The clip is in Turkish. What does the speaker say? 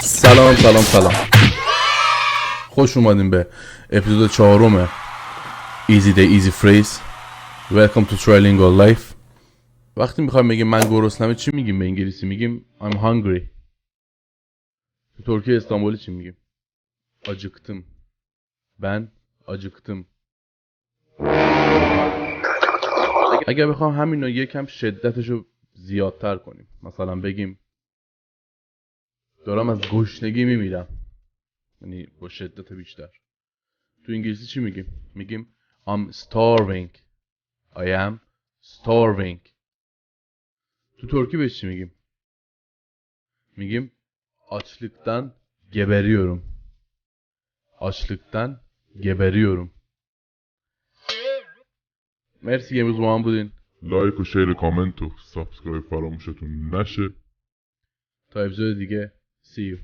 سلام سلام سلام. خوش اومدین به اپیزود چهارم Easy Day Easy Phrase. Welcome to Trilingual Life. وقتی می‌خوایم بگیم من گرسنمه چی میگیم به انگلیسی؟ میگیم I'm hungry. تو ترکیه استانبولی چی میگیم؟ acıktım ben acıktım اگر بخوام همین رو یکم شدتش رو زیادتر کنیم. مثلا بگیم دارم از گشنگی میمیرم یعنی با شدت بیشتر تو انگلیسی چی میگیم میگیم I'm starving I am starving تو ترکی بهش چی میگیم میگیم açlıktan geberiyorum açlıktan geberiyorum مرسی که امروز با من بودین لایک و شیر و کامنت و سابسکرایب فراموشتون نشه تا اپیزود دیگه see you